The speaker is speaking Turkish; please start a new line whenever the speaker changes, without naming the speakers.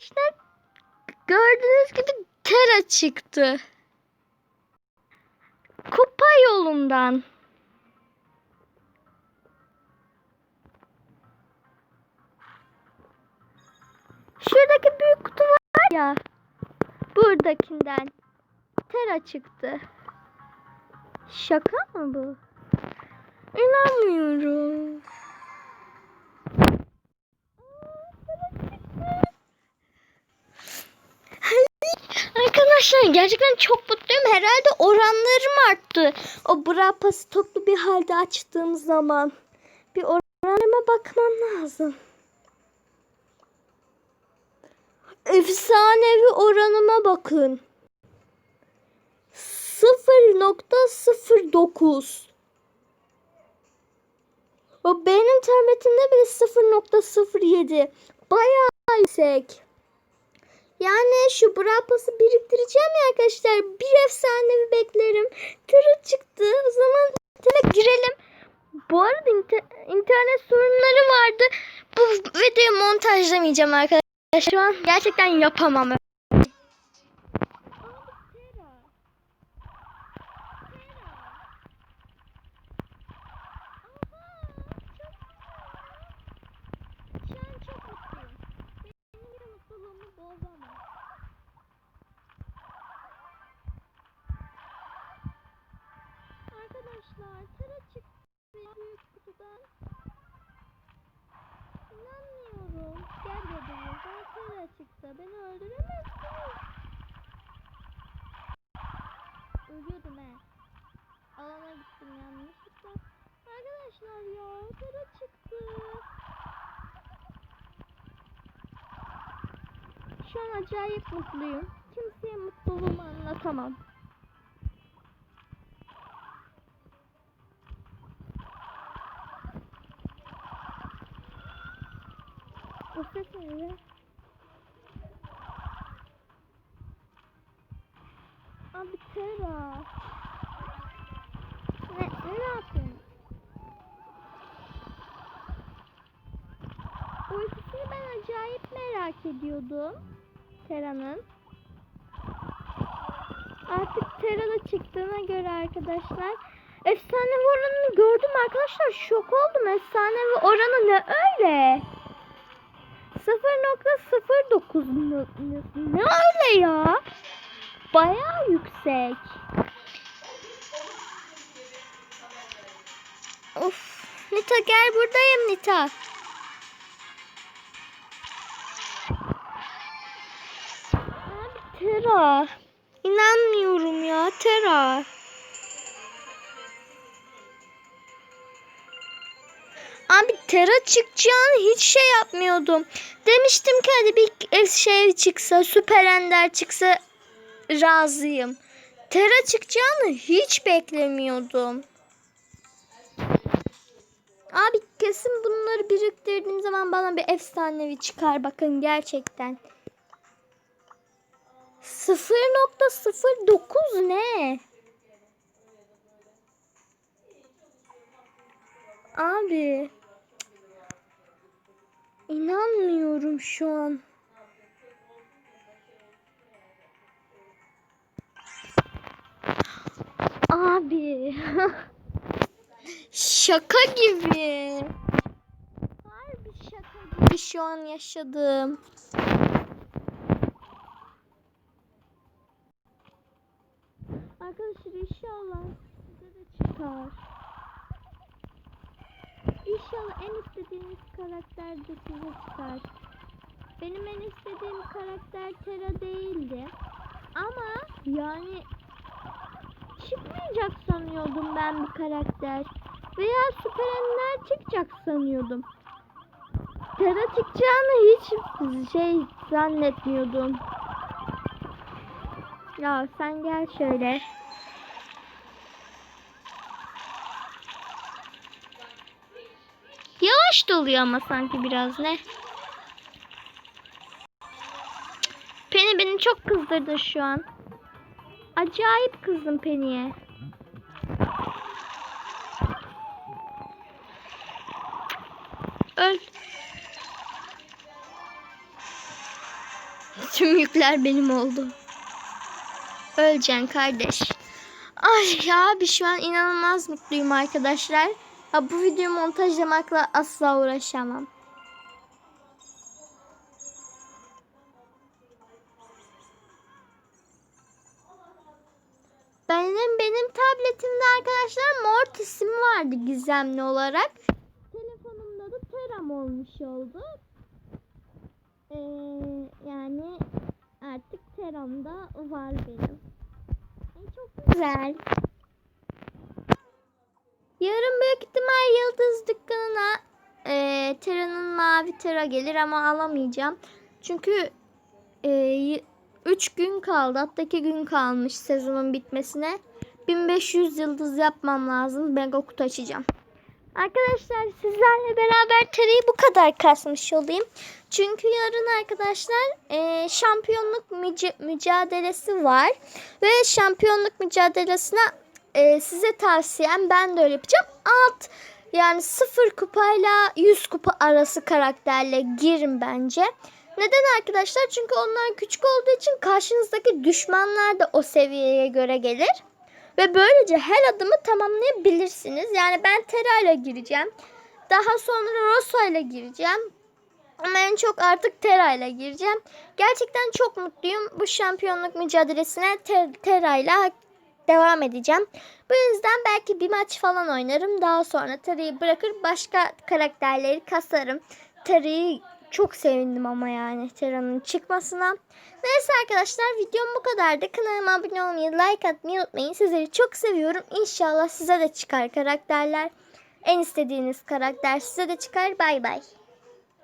İşte gördüğünüz gibi Tera çıktı. Kupa yolundan. Şuradaki büyük kutu var ya. Buradakinden. Tera çıktı. Şaka mı bu? İnanmıyorum. Arkadaşlar gerçekten çok mutluyum. Herhalde oranlarım arttı. O bra pası toplu bir halde açtığım zaman. Bir oranlarıma bakmam lazım. Efsanevi oranıma bakın. 0.09 O benim internetimde bile 0.07 Bayağı yüksek. Yani şu brapası biriktireceğim ya arkadaşlar. Bir efsanevi beklerim. Tırı çıktı. O zaman internete girelim. Bu arada inter- internet sorunları vardı. Bu videoyu montajlamayacağım arkadaşlar. Şu an gerçekten yapamam. Arkadaşlar tara çıktı büyük kutudan. İnanmıyorum. Gel bebeğim. Bana tara çıktı. Beni öldüremezsiniz. Ölüyordum he. Alana gittim yanlışlıkla. Arkadaşlar ya tara çıktı. Şu an acayip mutluyum. Kimseye mutluluğumu anlatamam. Ya? Abi Tera. Ne, ne yapıyorsun? O ikisini ben acayip merak ediyordum. Tera'nın. Artık Tera'da çıktığına göre arkadaşlar efsanevi oranını gördüm arkadaşlar. Şok oldum. Efsanevi oranı ne öyle? 0.09 mu? Ne öyle ya? Bayağı yüksek. Of. Nita gel buradayım Nita. Tera. İnanmıyorum ya Tera. Abi Tera çıkacağını hiç şey yapmıyordum. Demiştim ki hadi bir şey çıksa, Süper Ender çıksa razıyım. Tera çıkacağını hiç beklemiyordum. Abi kesin bunları biriktirdiğim zaman bana bir efsanevi çıkar bakın gerçekten. 0.09 ne? Abi. İnanmıyorum şu an. Abi. şaka gibi. Harbi şaka gibi şu an yaşadım. Arkadaşlar inşallah size de çıkar. İnşallah en istediğiniz karakter de size çıkar. Benim en istediğim karakter Tera değildi. Ama yani çıkmayacak sanıyordum ben bu karakter. Veya Süper Ender çıkacak sanıyordum. Tera çıkacağını hiç şey zannetmiyordum. Ya sen gel şöyle. Yavaş doluyor ama sanki biraz ne? Penny beni çok kızdırdı şu an. Acayip kızdım Penny'e. Öl. Tüm yükler benim oldu. Öleceksin kardeş. Ay ya abi şu an inanılmaz mutluyum arkadaşlar. Ha, bu videoyu montajlamakla asla uğraşamam. Benim benim tabletimde arkadaşlar Mortis'im vardı gizemli olarak. Telefonumda da Teram olmuş oldu. Ee, yani artık Teram'da var benim. Çok güzel. Yarın büyük ihtimal Yıldız dükkanına e, Tera'nın mavi Tera gelir ama alamayacağım. Çünkü 3 gün kaldı. Hatta 2 gün kalmış sezonun bitmesine. 1500 yıldız yapmam lazım. Mega kutu açacağım. Arkadaşlar sizlerle beraber Tera'yı bu kadar kasmış olayım. Çünkü yarın arkadaşlar e, şampiyonluk müce- mücadelesi var. Ve şampiyonluk mücadelesine e, size tavsiyem ben de öyle yapacağım. Alt yani 0 kupayla 100 kupa arası karakterle girin bence. Neden arkadaşlar? Çünkü onlar küçük olduğu için karşınızdaki düşmanlar da o seviyeye göre gelir. Ve böylece her adımı tamamlayabilirsiniz. Yani ben Tera ile gireceğim. Daha sonra Rosa ile gireceğim. Ama en çok artık Tera ile gireceğim. Gerçekten çok mutluyum. Bu şampiyonluk mücadelesine Ter- Tera ile devam edeceğim. Bu yüzden belki bir maç falan oynarım. Daha sonra Tera'yı bırakır başka karakterleri kasarım. Tera'yı çok sevindim ama yani Tera'nın çıkmasına. Neyse arkadaşlar videom bu kadardı. Kanalıma abone olmayı, like atmayı unutmayın. Sizleri çok seviyorum. İnşallah size de çıkar karakterler. En istediğiniz karakter size de çıkar. Bay bay.